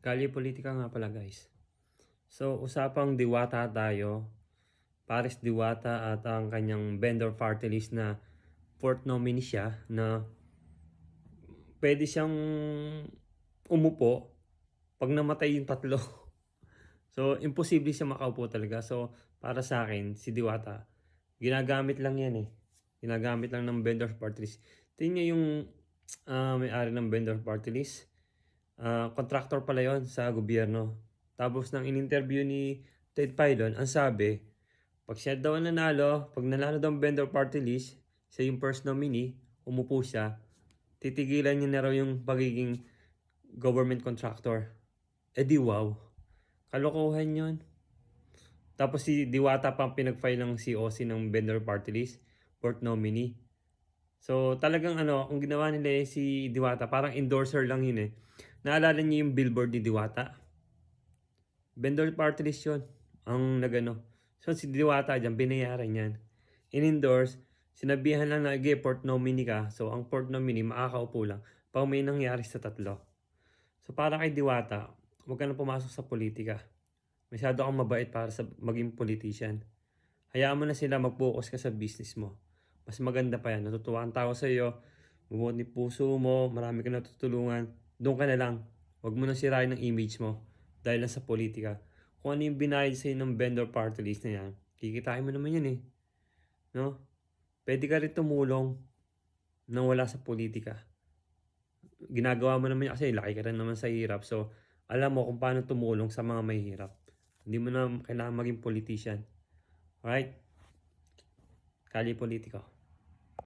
Kalye politika nga pala guys. So, usapang diwata tayo. Paris Diwata at ang kanyang vendor party list na fourth nominee siya na pwede siyang umupo pag namatay yung tatlo. So, imposible siya makaupo talaga. So, para sa akin, si Diwata, ginagamit lang yan eh. Ginagamit lang ng vendor party list. Tingnan yung ah, may-ari ng vendor party list. Ah, contractor pala yon sa gobyerno. Tapos nang in-interview ni Ted Pilon, ang sabi, pag siya daw nanalo, pag nanalo daw ang vendor party list, siya yung first nominee, umupo siya, titigilan niya na raw yung pagiging government contractor. Eh di wow. Kalokohan yon. Tapos si Diwata pa ang pinag-file ng COC ng vendor party list, fourth nominee. So talagang ano, ang ginawa nila eh, si Diwata, parang endorser lang yun eh. Naalala niyo yung billboard ni Diwata? Vendor party list yun. Ang nagano. So si Diwata dyan, binayaran yan. In-endorse, sinabihan lang na, okay, port nominee ka. So ang port nominee, makakaupo lang. Pag may nangyari sa tatlo. So para kay Diwata, huwag ka na pumasok sa politika. Masyado kang mabait para sa maging politician. Hayaan mo na sila mag-focus ka sa business mo. Mas maganda pa yan. Natutuwa ang tao sa iyo. Bumuot ni puso mo. Marami ka natutulungan. Doon ka na lang. Huwag mo na sirain ang image mo. Dahil lang sa politika. Kung ano yung binayad sa'yo ng vendor party list na yan, kikitain mo naman yan eh. No? Pwede ka rin tumulong nang wala sa politika. Ginagawa mo naman yan kasi laki ka rin naman sa hirap. So, alam mo kung paano tumulong sa mga may hirap. Hindi mo na kailangan maging politician. Alright? Kali politiko.